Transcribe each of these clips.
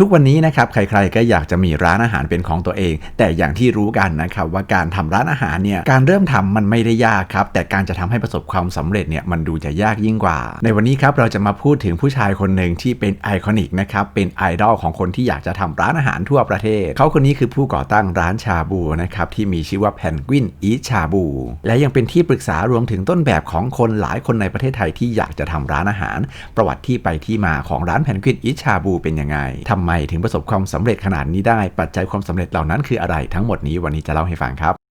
ทุกวันนี้นะครับใครๆก็อยากจะมีร้านอาหารเป็นของตัวเอง แต่อย่างที่รู้กันนะครับว่าการทำร้านอาหารเนี่ยการเริ่มทำมันไม่ได้ยากครับแต่การจะทำให้ประสบความสำเร็จเนี่ยมันดูจะยากยิ่งกว่า ในวันนี้ครับเราจะมาพูดถึงผู้ชายคนหนึ่งที่เป็นไอคอนิกนะครับเป็นไอดอลของคนที่อยากจะทำร้านอาหารทั่วประเทศ เขาคนนี้คือผู้ก่อตั้งร้านชาบูนะครับที่มีชื่อว่าแพนกวินอีชาบู และยังเป็นที่ปรึกษารวมถึงต้นแบบของคนหลายคนในประเทศไทยที่อยากจะทำร้านอาหาร ประวัติที่ไปที่มาของร้านแพนกวินอีชาบูเป็นยังไงทำไมถึงประสบความสำเร็จขนาดนี้ได้ ปัจจัยความสำเร็จเหล่านั้นคืออะไรทั้งหมดนี้วันนี้จะเล่าให้ฟังครับ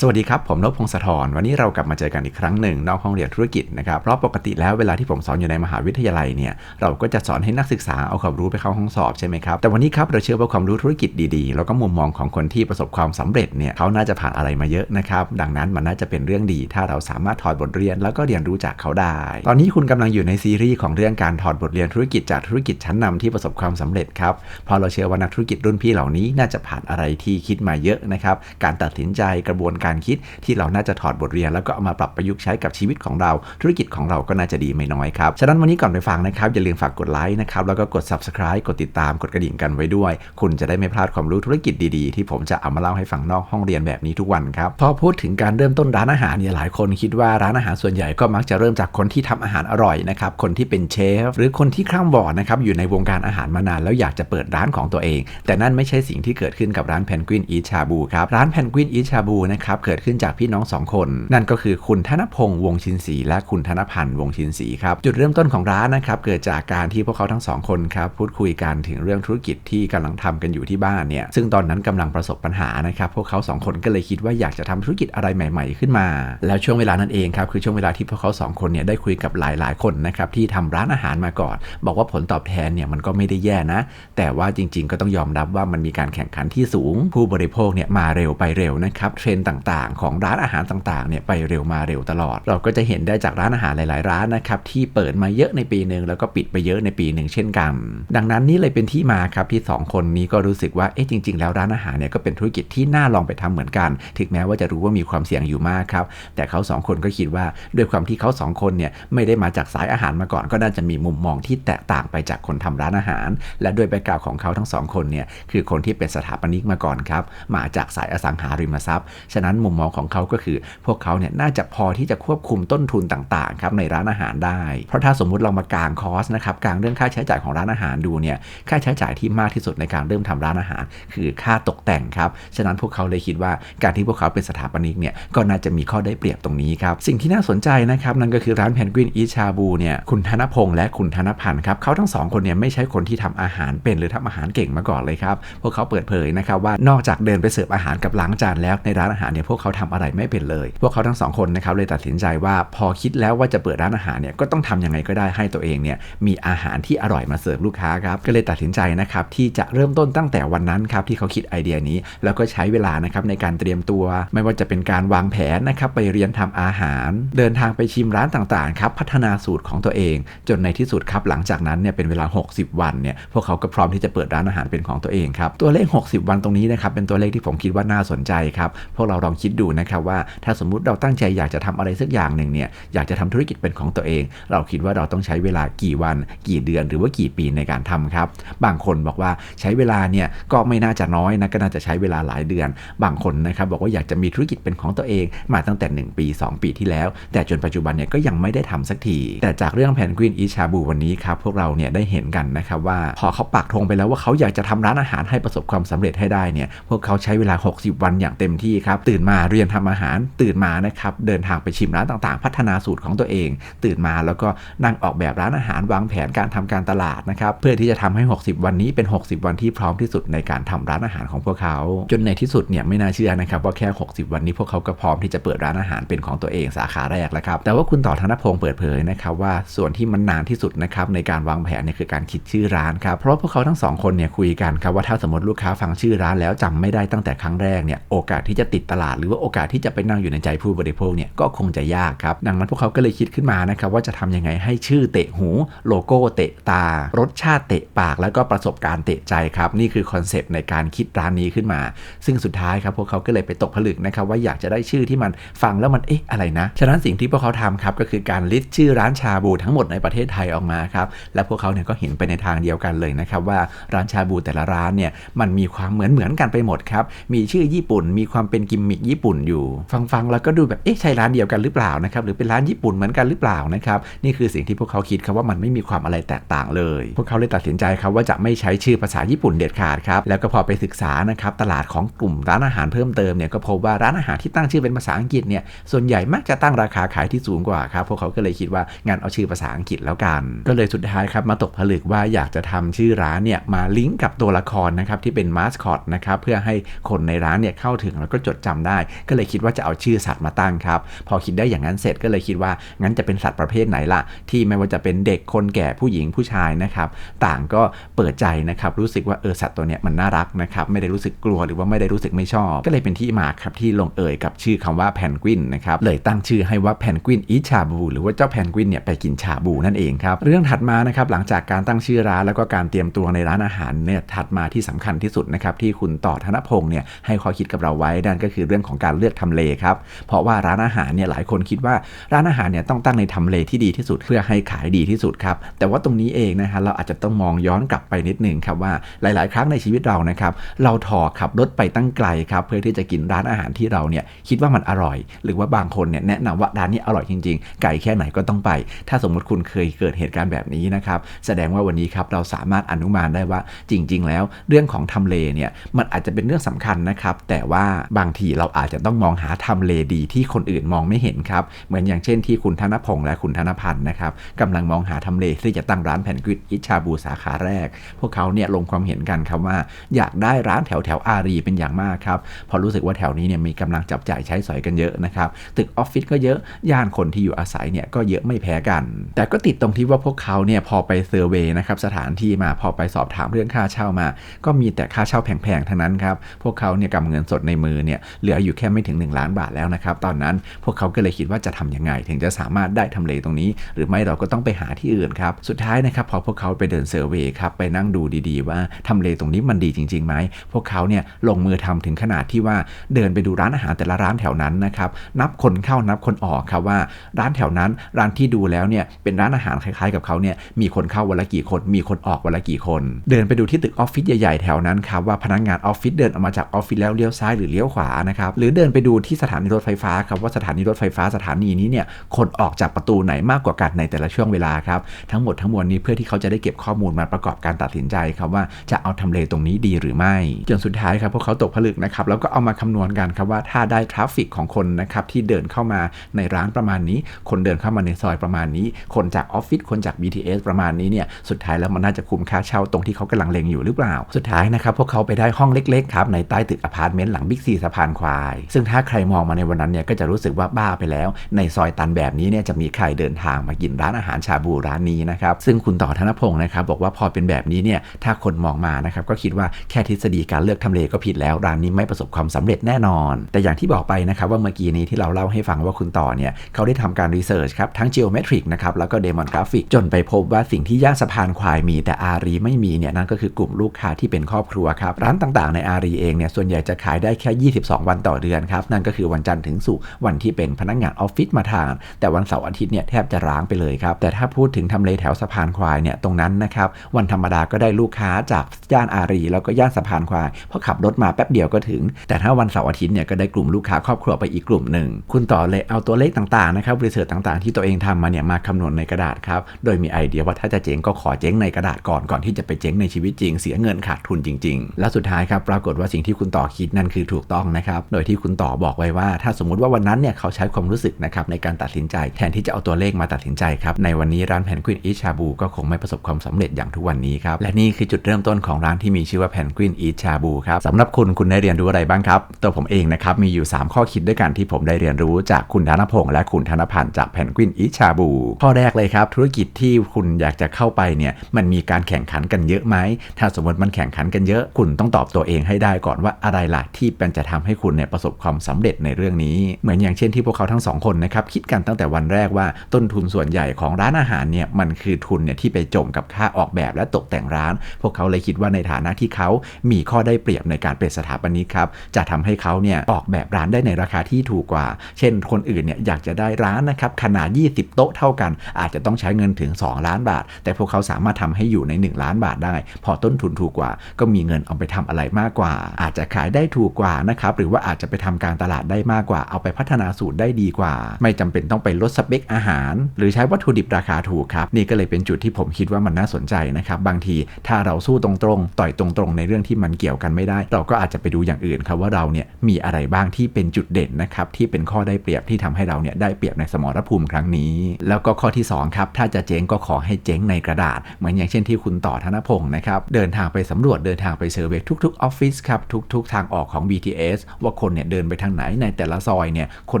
สวัสดีครับ ผมนพพงศธรวันนี้เรากลับมาเจอกันอีกครั้งหนึ่งนอกห้องเรียนธุรกิจนะครับเพราะปกติแล้วเวลาที่ผมสอนอยู่ในมหาวิทยาลัยเนี่ยเราก็จะสอนให้นักศึกษาเอาความรู้ไปเข้าห้องสอบใช่ไหมครับแต่วันนี้ครับเราเชื่อว่าความรู้ธุรกิจดีๆ แล้วก็มุมมองของคนที่ประสบความสำเร็จเนี่ยเขาน่าจะผ่านอะไรมาเยอะนะครับดังนั้นมันน่าจะเป็นเรื่องดี ถ้าเราสามารถถอดบทเรียนแล้วก็เรียนรู้จากเขาได้ ตอนนี้คุณกำลังอยู่ในซีรีส์ของเรื่องการถอดบทเรียนธุรกิจจากธุรกิจชั้นนำที่ประสบความสำเร็จครับเพราะเราเชื่อว่านักธุรกิจรุ่นพี่เหล่านี้น่าจะผ่านอะไรที่คิดมาเยอะนะครับการตัดสินใจกระบวนการคิดที่เราน่าจะถอดบทเรียน แล้วก็เอามาปรับประยุกต์ใช้กับชีวิตของเรา ธุรกิจของเราก็น่าจะดีไม่น้อยครับ ฉะนั้นวันนี้ก่อนไปฟังนะครับ อย่าลืมฝากกดไลค์นะครับแล้วก็กด subscribe กดติดตามกดกระดิ่งกันไว้ด้วย คุณจะได้ไม่พลาดความรู้ธุรกิจดีๆ ที่ผมจะเอามาเล่าให้ฟังนอกห้องเรียนแบบนี้ทุกวันครับพอพูดถึงการเริ่มต้นร้านอาหารเนี่ยหลายคนคิดว่าร้านอาหารส่วนใหญ่ก็มักจะเริ่มจากคนที่ทำอาหารอร่อยนะครับคนที่เป็นเชฟหรือคนที่ข้ามบอร์ดนะครับอยู่ในวงการอาหารมานานแล้วอยากจะเปิดร้านของตัวเอง แต่นั่นไม่ใช่สิ่งที่เกิดขึ้นกับร้านแพนกวินอีชาบูครับร้านแพนกวินอีชาบูนะครับเกิดขึ้นจากพี่น้องสองคน นั่นก็คือคุณธนพงษ์วงชินศรีและคุณธนพันธ์วงชินศรีครับจุดเริ่มต้นของร้านนะครับเกิดจากการที่พวกเขาทั้งสองคนครับพูดคุยกันถึงเรื่องธุรกิจที่กำลังทำกันอยู่ที่บ้านเนี่ยซึ่งตอนนั้นกำลังประสบปัญหานะครับพวกเขาสองคนก็เลยคิดว่าอยากจะทำธุรกิจอะไรใหม่ ๆ ขึ้นมา แล้วช่วงเวลานั้นเองครับคือช่วงเวลาที่พวกเขาสองคนเนี่ยได้คุยกับหลายๆ คนนะครับที่ทำร้านอาหารมาก่อน บอกว่าผลตอบแทนเนี่ยมันก็ไม่ได้แย่นะ แต่ว่าจริง ๆ ก็ต้องยอมรับว่ามันมีการแข่งขันที่สูง ผู้บริโภคเนี่ยมาเร็วไปเร็วนะครับเทรนด์ต่างๆ ของร้านอาหารต่างๆเนี่ยไปเร็วมาเร็วตลอด เราก็จะเห็นได้จากร้านอาหารหลายๆ ร้านนะครับที่เปิดมาเยอะในปีหนึ่งแล้วก็ปิดไปเยอะในปีหนึ่งเช่นกัน ดังนั้นนี่เลยเป็นที่มาครับที่ 2 คนนี้ก็รู้สึกว่าเอ๊ะจริง ๆ แล้วร้านอาหารเนี่ยก็เป็นธุรกิจที่น่าลองไปทำเหมือนกัน ถึงแม้ว่าจะรู้ว่ามีความเสี่ยงอยู่มากครับแต่เขา 2 คนก็คิดว่าด้วยความที่เขา 2 คนเนี่ยไม่ได้มาจากสายอาหารมาก่อน ก็น่าจะมีมุมมองที่แตกต่างไปจากคนทำร้านอาหาร และด้วยแบกกราวของเขาทั้งสองคนเนี่ยคือคนที่เป็นสถาปนิกมาก่อนครับมาจากสายอสังหาริมทรัพย์ ฉะนั้นมุมมองของเขาก็คือ พวกเขาเนี่ยน่าจะพอที่จะควบคุมต้นทุนต่างๆครับในร้านอาหารได้ เพราะถ้าสมมุติเรามากางคอสนะครับกางเรื่องค่าใช้จ่ายของร้านอาหารดูเนี่ยค่าใช้จ่ายที่มากที่สุดในการเริ่มทำร้านอาหาร คือค่าตกแต่งครับฉะนั้นพวกเขาเลยคิดว่าการที่พวกเขาเป็นสถาปนิกเนี่ยก็น่าจะมีข้อได้เปรียบตรงนี้ครับสิ่งที่น่าสนใจนะครับนั่นก็คือร้านแพนกวินอีชาบูเนี่ยคุณธนพงษ์และคุณธนพันธ์ครับเขาทั้งสองคนเนี่ยไม่ใช่คนที่ทำอาหารเป็นหรือทำอาหารเก่งมาก่อนเลยครับพวกเขาเปิดเผยนะครับว่านอกจากเดินไปเสิร์ฟอาหารกับล้างจานแล้วในร้านอาหารเนี่ยพวกเขาทำอะไรไม่เป็นเลย พวกเขาทั้งสองคนนะครับเลยตัดสินใจว่าพอคิดแล้วว่าจะเปิดร้านอาหารเนี่ยก็ต้องทำยังไงก็ได้ให้ตัวเองเนี่ยมีอาหารที่อร่อยมาเสิร์ฟลูกค้าครับก็เลยตัดสินใจนะครับที่จะเริ่มต้นตั้งแต่วันนั้นครับที่เขาคิดไอเดียนี้ แล้วก็ใช้เวลานะครับในการเตรียมตัว ไม่ว่าจะเป็นการวางแผนนะครับไปเรียนทำอาหาร เดินทางไปชิมร้านต่างๆครับพัฒนาสูตรของตัวเอง จนในที่สุดครับหลังจากนั้นเนี่ยเป็นเวลา 60 วันเนี่ยพวกเขาก็พร้อมที่จะเปิดร้านอาหารเป็นของตัวเองครับตัวเลข 60 วันตรงนี้นะครับเป็นตัวเลขที่ผมคิดว่าน่าสนใจครับพวกเราลองคิดดูนะครับว่าถ้าสมมุติเราตั้งใจอยากจะทำอะไรสักอย่างหนึ่งเนี่ยอยากจะทำธุรกิจเป็นของตัวเอง เราคิดว่าเราต้องใช้เวลากี่วัน กี่เดือน หรือว่ากี่ปีในการทำครับ บางคนบอกว่าใช้เวลาเนี่ยก็ไม่น่าจะน้อยนะก็น่าจะใช้เวลาหลายเดือน บางคนนะครับบอกว่าอยากจะมีธุรกิจเป็นของตัวเอง มาตั้งแต่ 1 ปี 2 ปีที่แล้ว แต่จนปัจจุบันเนี่ยก็ยังไม่ได้ทำสักที แต่จากเรื่องแพนกวินอีชาบูวันนี้ครับพวกเราเนี่ยได้เห็นกันนะครับว่าพอเขาปักธงไปแล้วว่าเขาอยากจะทำร้านอาหารให้ประสบความสำเร็จให้ได้เนี่ยพวกเขาใช้เวลา 60 วันอย่างเต็มที่ครับตื่นมาเรียนทำอาหาร ตื่นมานะครับเดินทางไปชิมร้านต่างๆ พัฒนาสูตรของตัวเอง ตื่นมาแล้วก็นั่งออกแบบร้านอาหารวางแผนการทำการตลาดนะครับเพื่อที่จะทำให้ 60 วันนี้เป็น 60 วันที่พร้อมที่สุดในการทำร้านอาหารของพวกเขา จนในที่สุดเนี่ยไม่น่าเชื่อนะครับว่าแค่ 60 วันนี้พวกเขาก็พร้อมที่จะเปิดร้านอาหารเป็นของตัวเองสาขาแรกแล้วครับแต่ว่าคุณต่อธนพงศ์เปิดเผยนะครับว่าส่วนที่มันนานที่สุดนะครับในการวางแผนเนี่ยคือการคิดชื่อร้านครับเพราะพวกเขาทั้งสองคนเนี่ยคุยกันครับว่าถ้าสมมติลูกค้าฟังชื่อร้านแล้วจำไม่ได้ตั้งแต่ครั้งแรกเนี่ยโอกาสที่จะติดตลาดดหรือว่าโอกาสที่จะไปนั่งอยู่ในใจผู้บริโภคเนี่ยก็คงจะยากครับ ดังนั้นพวกเขาก็เลยคิดขึ้นมานะครับว่าจะทำยังไงให้ชื่อเตะหู โลโก้เตะตา รสชาติเตะปาก แล้วก็ประสบการณ์เตะใจครับ นี่คือคอนเซปต์ในการคิดร้านนี้ขึ้นมา ซึ่งสุดท้ายครับพวกเขาก็เลยไปตกผลึกนะครับว่าอยากจะได้ชื่อที่มันฟังแล้วมันเอ๊ะอะไรนะ ฉะนั้นสิ่งที่พวกเขาทำครับก็คือการลิสต์ชื่อร้านชาบูทั้งหมดในประเทศไทยออกมาครับและพวกเขาเนี่ยก็เห็นไปในทางเดียวกันเลยนะครับว่าร้านชาบูแต่ละร้านเนี่ยมันมีความเหมือนเหมือนกันไปหมดครับมีชื่อญี่ปุ่นมีความเป็นกิมมิคญี่ปุ่นอยู่ ฟังๆแล้วก็ดูแบบเอ๊ะใช่ร้านเดียวกันหรือเปล่านะครับหรือเป็นร้านญี่ปุ่นเหมือนกันหรือเปล่านะครับนี่คือสิ่งที่พวกเขาคิดครับว่ามันไม่มีความอะไรแตกต่างเลย พวกเขาเลยตัดสินใจครับว่าจะไม่ใช้ชื่อภาษาญี่ปุ่นเด็ดขาดครับแล้วก็พอไปศึกษานะครับตลาดของกลุ่มร้านอาหารเพิ่มเติมเนี่ยก็พบว่าร้านอาหารที่ตั้งชื่อเป็นภาษาอังกฤษเนี่ยส่วนใหญ่มักจะตั้งราคาขายที่สูงกว่าครับพวกเขาก็เลยคิดว่างั้นเอาชื่อภาษาอังกฤษแล้วกัน ก็เลยสุดท้ายครับมาตกผลึกว่าอยากจะทำชื่อร้านเนี่ยมาลิงก์กับตัวละครนะครับที่เป็นมาสคอตนะครับเพื่อให้คนในร้านเนี่ยเข้าถึงแล้วก็จดจำได้ก็เลยคิดว่าจะเอาชื่อสัตว์มาตั้งครับ พอคิดได้อย่างนั้นเสร็จก็เลยคิดว่างั้นจะเป็นสัตว์ประเภทไหนล่ะ ที่ไม่ว่าจะเป็นเด็กคนแก่ผู้หญิงผู้ชายนะครับ ต่างก็เปิดใจนะครับรู้สึกว่าเออสัตว์ตัวเนี้ยมันน่ารักนะครับไม่ได้รู้สึกกลัวหรือว่าไม่ได้รู้สึกไม่ชอบ ก็เลยเป็นที่มาครับที่ลงเอ่ยกับชื่อคำว่าแพนกวินนะครับเลยตั้งชื่อให้ว่าแพนกวินอีชาบูหรือว่าเจ้าแพนกวินเนี่ยไปกินชาบูนั่นเองครับเรื่องถัดมานะครับหลังจากการตั้งชื่อร้านแล้วก็การเตรียมตัวในร้านอาหารเนี่ยถัดมาที่สำคัญที่สุดนะครับที่คุณต่อธนพงศ์เนี่ยให้ข้อคิดกับเราไว้นั่นก็คือเรื่องของการเลือกทำเลครับ เพราะว่าร้านอาหารเนี่ยหลายคนคิดว่าร้านอาหารเนี่ยต้องตั้งในทำเลที่ดีที่สุดเพื่อให้ขายดีที่สุดครับ แต่ว่าตรงนี้เองนะฮะเราอาจจะต้องมองย้อนกลับไปนิดหนึ่งครับว่าหลาย ๆ ครั้งในชีวิตเรานะครับเราถอขับรถไปตั้งไกลครับเพื่อที่จะกินร้านอาหารที่เราเนี่ยคิดว่ามันอร่อย หรือว่าบางคนเนี่ยแนะนำว่าร้านนี้อร่อยจริง ๆ ไก่แค่ไหนก็ต้องไป ถ้าสมมติคุณเคยเกิดเหตุการณ์แบบนี้นะครับแสดงว่าวันนี้ครับเราสามารถอนุมานได้ว่าจริง ๆ แล้ว เรื่องของทำเลเนี่ยมันอาจจะเป็นเรื่องสำคัญนะครับแต่ว่าบางทีเราอาจจะต้องมองหาทำเลดีที่คนอื่นมองไม่เห็นครับ เหมือนอย่างเช่นที่คุณธนพงษ์และคุณธนพันธ์นะครับกำลังมองหาทำเลที่จะตั้งร้านแผ่นกวิดอิชาบูสาขาแรก พวกเขาเนี่ยลงความเห็นกันครับว่า อยากได้ร้านแถวแถวอารีเป็นอย่างมากครับเพอรู้สึกว่าแถวนี้เนี่ยมีกำลังจับจ่ายใช้สอยกันเยอะนะครับตึกออฟฟิศก็เยอะย่านคนที่อยู่อาศัยเนี่ยก็เยอะไม่แพ้กัน แต่ก็ติดตรงที่ว่าพวกเขาเนี่ยพอไปเซอร์เวยนะครับสถานที่มาพอไปสอบถามเรื่องค่าเช่ามา ก็มีแต่ค่าเช่าแพงๆทั้งนั้นครับพวกเขาเนี่ยกำเงินสดในมือเนี่ยเหลืออยู่แค่ไม่ถึง 1 ล้านบาทแล้วนะครับ ตอนนั้นพวกเขาก็เลยคิดว่าจะทำยังไง ถึงจะสามารถได้ทำเลตรงนี้ หรือไม่เราก็ต้องไปหาที่อื่นครับ สุดท้ายนะครับพอพวกเขาไปเดินเซอร์เวยครับไปนั่งดูดีๆ ว่าทำเลตรงนี้มันดีจริงๆไหมพวกเขาเนี่ยลงมือทำถึงขนาดที่ว่าเดินไปดูร้านอาหารแต่ละร้านแถวนั้นนะครับนับคนเข้านับคนออกครับว่าร้านแถวนั้นร้านที่ดูแล้วเนี่ยเป็นร้านอาหารคล้ายๆ กับเขาเนี่ยมีคนเข้าวันละกี่คน มีคนออกวันละกี่คน เดินไปดูที่ตึกออฟฟิศใหญ่ๆแถวนั้นครับว่าพนักงานออฟฟิศเดินออกมาจากออฟฟิศแล้วเลี้ยวซ้ายหรือเลี้ยวขวานะครับหรือเดินไปดูที่สถานีรถไฟฟ้าครับว่าสถานีรถไฟฟ้าสถานีนี้เนี่ยคนออกจากประตูไหนมากกว่ากันในแต่ละช่วงเวลาครับทั้งหมดทั้งมวลนี้เพื่อที่เขาจะได้เก็บข้อมูลมาประกอบการตัดสินใจครับว่าจะเอาทำเลตรงนี้ดีหรือไม่จนสุดท้ายครับพวกเขาตกผลึกนะครับแล้วก็เอามาคำนวณกันครับว่าถ้าได้ทราฟฟิกของคนนะครับที่เดินเข้ามาในร้านประมาณนี้ คนเดินเข้ามาในซอยประมาณนี้ คนจากออฟฟิศคนจาก BTS ประมาณนี้เนี่ยสุดท้ายแล้วมันน่าจะคุ้มค่าเช่าตรงที่เขากำลังเลงอยู่หรือเปล่า สุดท้ายนะครับพวกเขาไปได้ห้องเล็กๆครับในใต้ตึกอพาร์ตเมนต์หลังบิ๊กซีสะพานควาย ซึ่งถ้าใครมองมาในวันนั้นเนี่ยก็จะรู้สึกว่าบ้าไปแล้ว ในซอยตันแบบนี้เนี่ยจะมีใครเดินทางมากินร้านอาหารชาบูร้านนี้นะครับซึ่งคุณต่อธนพงศ์นะครับบอกว่าพอเป็นแบบนี้เนี่ยถ้าคนมองมานะครับก็คิดว่าแค่ทฤษฎีการเลือกทำเลก็ผิดแล้วร้านนี้ไม่ประสบความสำเร็จแน่นอน แต่อย่างที่บอกไปนะครับว่าเมื่อกี้นี้ที่เราเล่าให้ฟังว่าคุณต่อเนี่ยเขาได้ทำการรีเสิร์ชครับทั้ง geometric นะครับแล้วก็ demographic จนไปพบว่าสิ่งที่ย่านสะพานควายมีแต่อารีไม่มีเนี่ยนั่นก็คือกลุ่มลูกค้าที่เป็นครอบครัวครับร้านต่างๆในอารีเองเนี่ยส่วนใหญ่จะขายได้แค่ 22 วันต่อเดือนครับนั่นก็คือวันจันทร์ถึงศุกร์วันที่เป็นพนักงานออฟฟิศมาทาน แต่วันเสาร์อาทิตย์เนี่ยแทบจะร้างไปเลยครับแต่ถ้าพูดถึงทำเลแถวสะพานควายเนี่ยตรงนั้นนะครับวันธรรมดาก็ได้ลูกค้าจากย่านอารี แล้วก็ย่านสะพานควายเพราะขับรถมาแป๊บเดียวก็ถึง แต่ถ้าวันเสาร์อาทิตย์เนี่ยก็ได้กลุ่มลูกค้าครอบครัวไปอีกกลุ่มหนึ่งคุณต่อเลยเอาตัวเลขต่างๆนะครับบริษัทต่างๆ ที่ตัวเองทำมาเนี่ยมาคำนวณในกระดาษครับโดยมีไอเดียว่าถ้าจะเจ๊งก็ขอเจ๊งในกระดาษก่อนก่อนที่จะไปเจ๊งในชีวิตจริงเสียเงินขาดทุนจริง ๆ และสุดท้ายครับปรากฏว่าสิ่งที่คุณต่อคิดนั่นคือถูกต้องนะครับโดยที่คุณต่อบอกไว้ว่า ถ้าสมมุติว่าวันนั้นเนี่ยเขาใช้ความรู้สึกนะครับในการตัดสินใจ แทนที่จะเอาตัวเลขมาตัดสินใจครับในวันนี้ร้านแพนกวินอีชาบูก็คงไม่ประสบความสำเร็จอย่างทุกวันนี้ครับและนี่คือจุดเริ่มต้นของร้านที่มีชื่อว่าแพนกวินอีชาบูครับสำหรับคุณคุณได้เรียนรู้อะไรบ้างครับตัวผมเองนะครับมีอยู่ 3 ข้อคิดด้วยกันที่ผมได้เรียนรู้จากคุณธนพงษ์และคุณธนพันธ์จากแพนกวินอีชาบู ข้อแรกเลยครับธุรกิจที่คุณอยากจะเข้าไปเนี่ยมันมีการแข่งขันกันเยอะไหมถ้าสมมติมันแข่งขันกันเยอะ คุณต้องตอบตัวเองให้ได้ก่อนว่าอะไรล่ะที่เป็นจะทำให้คุณเนี่ยประสบความสำเร็จในเรื่องนี้ เหมือนอย่างเช่นที่พวกเขาทั้งสองคนนะครับคิดกันตั้งแต่วันแรกว่าต้นทุนส่วนใหญ่ของร้านอาหารเนี่ยมันคือทุนเนี่ยที่ไปจมกับค่าออกแบบและตกแต่งร้าน พวกเขาเลยคิดว่าในฐานะที่เขามีข้อได้เปรียบในการเป็นสถาปนิกครับจะทำให้เขาเนี่ยออกแบบร้านได้ในราคาที่ถูกกว่า เช่น คนอื่นเนี่ยอยากจะได้ร้านนะครับขนาด 20 โต๊ะเท่ากัน อาจจะต้องใช้เงินถึง 2 ล้านบาท แต่พวกเขาสามารถทำให้อยู่ใน 1 ล้านบาทได้ พอต้นทุนถูกกว่า ก็มีเงินเอาไปทำอะไรมากกว่า อาจจะขายได้ถูกกว่านะครับหรือว่าอาจจะไปทำการตลาดได้มากกว่า เอาไปพัฒนาสูตรได้ดีกว่า ไม่จำเป็นต้องไปลดสเปคอาหาร หรือใช้วัตถุดิบราคาถูกครับ นี่ก็เลยเป็นจุดที่ผมคิดว่ามันน่าสนใจนะครับ บางทีถ้าเราสู้ตรงๆ ต่อยตรงๆ ในเรื่องที่มันเกี่ยวกันไม่ได้ เราก็อาจจะไปดูอย่างอื่นครับว่าเราเนี่ยมีอะไรบ้างที่เป็นจุดเด่นนะครับที่เป็นข้อได้เปรียบที่ทำให้เราเนี่ยได้เปรียบในสมรภูมิครั้งนี้ แล้วก็ข้อที่2ครับถ้าจะเจ๊งก็ขอให้เจ๊งในกระดาษ เหมือนอย่างเช่นที่คุณต่อธนพงศ์นะครับเดินทางไปสำรวจเดินทางไปเซอร์เวยทุกๆออฟฟิศครับทุก ๆ ทางออกของ BTS ว่าคนเนี่ยเดินไปทางไหนในแต่ละซอยเนี่ยคน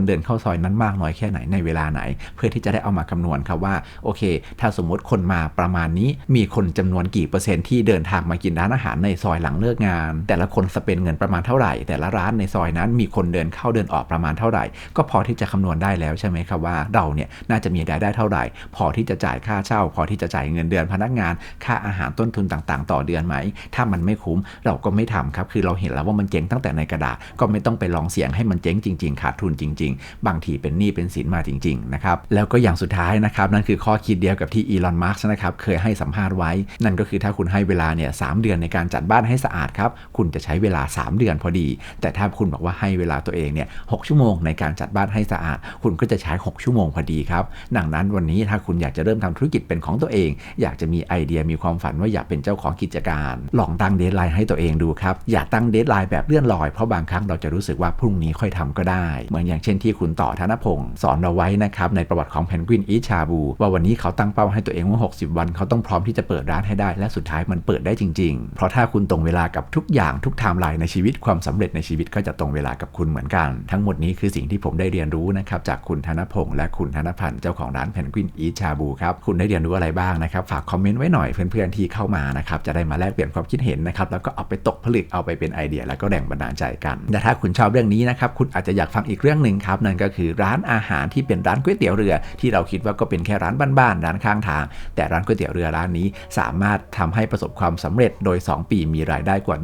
เดินเข้าซอยนั้นมากน้อยแค่ไหนในเวลาไหน เพื่อที่จะได้เอามาคำนวณครับว่าโอเค ถ้าสมมติคนมาประมาณนี้มีคนจำนวนกี่เปอร์เซ็นต์ที่เดินทางมากินร้านอาหารในซอยหลังเลิกงาน แต่ละคนสเปนเงินประมาณเท่าไหร่ แต่ละร้านในซอยนั้นมีคนเดินเข้าเดินออกประมาณเท่าไหร่ ก็พอที่จะคำนวณได้แล้วใช่ไหมครับว่าเราเนี่ยน่าจะมีรายได้เท่าไหร่ พอที่จะจ่ายค่าเช่า พอที่จะจ่ายเงินเดือนพนักงาน ค่าอาหารต้นทุนต่างๆ ต่อเดือนไหม ถ้ามันไม่คุ้มเราก็ไม่ทำครับคือเราเห็นแล้วว่ามันเจ๊งตั้งแต่ในกระดาษก็ไม่ต้องไปลองเสี่ยงให้มันเจ๊งจริง ๆ ขาดทุนจริง ๆ บางทีเป็นหนี้เป็นสินมาจริง ๆ นะครับ แล้วก็อย่างสุดท้ายนะครับ นั่นคือข้อคิดเดียวกับที่อีลอนมาร์กนะครับ เคยให้สัมภาษณ์ไว้ นั่นก็คือถ้าคุณให้เวลาเนี่ยสเดือนในการจัดบ้านให้สะอาดครับ คุณจะใช้เวลา 3 เดือนพอดี แต่ถ้าคุณบอกว่าให้เวลาตัวเองเนี่ยหชั่วโมงในการจัดบ้านให้สะอาด คุณก็จะใช้ 6 ชั่วโมงพอดีครับ ดังนั้นวันนี้ถ้าคุณอยากจะเริ่มทำธุรกิจเป็นของตัวเอง อยากจะมีไอเดียมีความฝันว่าอยากเป็นเจ้าของกิจการ ลองตั้งเดทไลน์ให้ตัวเองดูครับ อย่าตั้งเดทไลน์แบบเลื่อนลอย เพราะบางครั้งเราจะรู้สึกว่าพรุ่งนี้ค่อยทำก็ได้ เหมือนอย่างเช่นที่คุณต่อธนพงศ์สอนเราไว้นะครับในประวัติของเพนกวินอีชาบู ว่าวันนี้เขาตั้งเป้าให้ตัวเองว่า 60 วันเขาต้องพร้อมที่จะเปิดร้านให้ได้ และสุดท้ายมันเปิดได้จริง ๆ เพราะถ้าคุณตรงเวลากับทุกอย่างทุกไทม์ไลน์ในชีวิตความสำเร็จในชีวิตก็จะตรงเวลากับคุณเหมือนกัน ทั้งหมดนี้คือสิ่งที่ผมได้เรียนรู้นะครับจากคุณธนพงศ์และคุณธนพันธ์เจ้าของร้านเพนกวินอีชาบูครับคุณได้เรียนรู้อะไรบ้างนะครับฝากคอมเมนต์ไว้หน่อยเพื่อนๆที่เข้ามานะครับจะได้มาแลกเปลี่ยนความคิดเห็นนะครับแล้วก็เอาไปตกผลึกเอาไปเป็นไอเดีย แล้วก็แรงบันดาลใจกันแต่ถ้าคุณชอบเรื่องนี้นะครับคุณอาจจะอยากฟังอีกเรื่องหนึ่งครับนั่นก็คือร้านอาหารที่เป็นร้านก๋วยเตี๋ยวเรือ ที่เราคิดว่าก็เป็นแค่ร้านบ้านๆร้านข้างทาง แต่ร้านก๋วยเตี๋ยวเรือร้านนี้ สามารถทำให้ประสบความสำเร็จโดย 2 ปีมีรายได้กว่า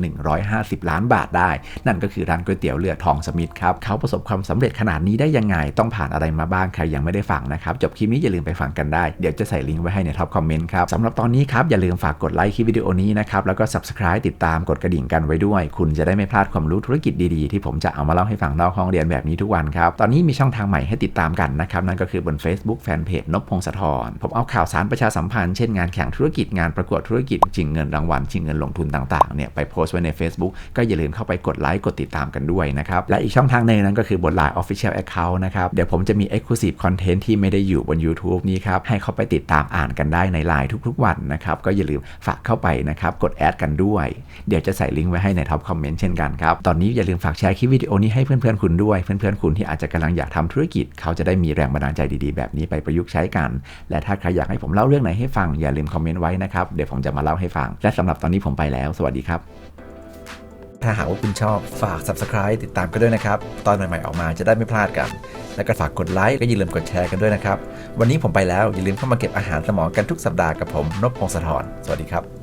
150 ล้านบาทได้ นั่นก็คือร้านก๋วยเตี๋ยวเรือทองสมิธครับเขาประสบความสำเร็จขนาดนี้ได้ยังไงต้องผ่านอะไรมาบ้างใครยังไม่ได้ฟังนะครับจบคลิปนี้อย่าลืมไปฟังกันได้เดี๋ยวจะใส่ลิงก์ไว้ให้ในท็อปคอมเมนต์ครับสำหรับตอนนี้ครับอย่าลืมฝากกดไลค์คลิปวิดีโอนี้นะครับแล้วก็ subscribe ติดตามกดกระดิ่งกันไว้ด้วย คุณจะได้ไม่พลาดความรู้ธุรกิจดีๆที่ผมจะเอามาเล่าให้ฟังนอกห้องเรียนแบบนี้ทุกวันครับ ตอนนี้มีช่องทางใหม่ให้ติดตามกันนะครับ นั่นก็คือบน Facebook Fanpage นพพงศธรผมเอาข่าวสารประชาสัมพันธ์เช่นงานแข่งธุรกิจงานประกวดธุรกิจชิงเงินรางวัลชิงเงินลงทุนต่างๆเนี่ยไปโพสต์ไว้ใน Facebook ก็อย่าลืมเข้าไปกดไลค์กดติดตามกันด้วยนะครับและอีกช่องทางหนึ่งนั้นก็คือบน Line Official Account นะครับเดี๋ยวผมจะมี Exclusive Content ที่ไม่ได้อยู่บน YouTube นี้ครับให้เข้าไปติดตามอ่านกันได้ใน Line ทุกๆ วันนะครับก็อย่าลืมฝากเข้าไปนะครับกดแอดกันด้วย เดี๋ยวจะใส่ลิงก์ไว้ให้ในท็อปคอมเมนต์เช่นกันครับตอนนี้อย่าลืมฝากแชร์คลิปวิดีโอนี้ให้เพื่อนๆคุณด้วย เพื่อนๆคุณที่อาจจะกำลังอยากทำธุรกิจ เขาจะได้มีแรงบันดาลใจดีๆ แบบนี้ไปประยุกต์ใช้กัน และถ้าใครอยากให้ผมเล่าเรื่องไหนให้ฟังอย่าลืมคอมเมนต์ไว้นะครับเดี๋ยวผมจะมาเล่าให้ฟัง และสำหรับตอนนี้ผมไปแล้ว สวัสดีครับ ถ้าหากว่าคุณชอบฝาก subscribe ติดตามกันด้วยนะครับตอนใหม่ๆออกมาจะได้ไม่พลาดกัน แล้วก็ฝากกดไลค์ก็อย่าลืมกดแชร์กันด้วยนะครับวันนี้ผมไปแล้วอย่าลืมเข้ามาเก็บอาหารสมองกันทุกสัปดาห์กับผมนพพงศธรสวัสดีครับ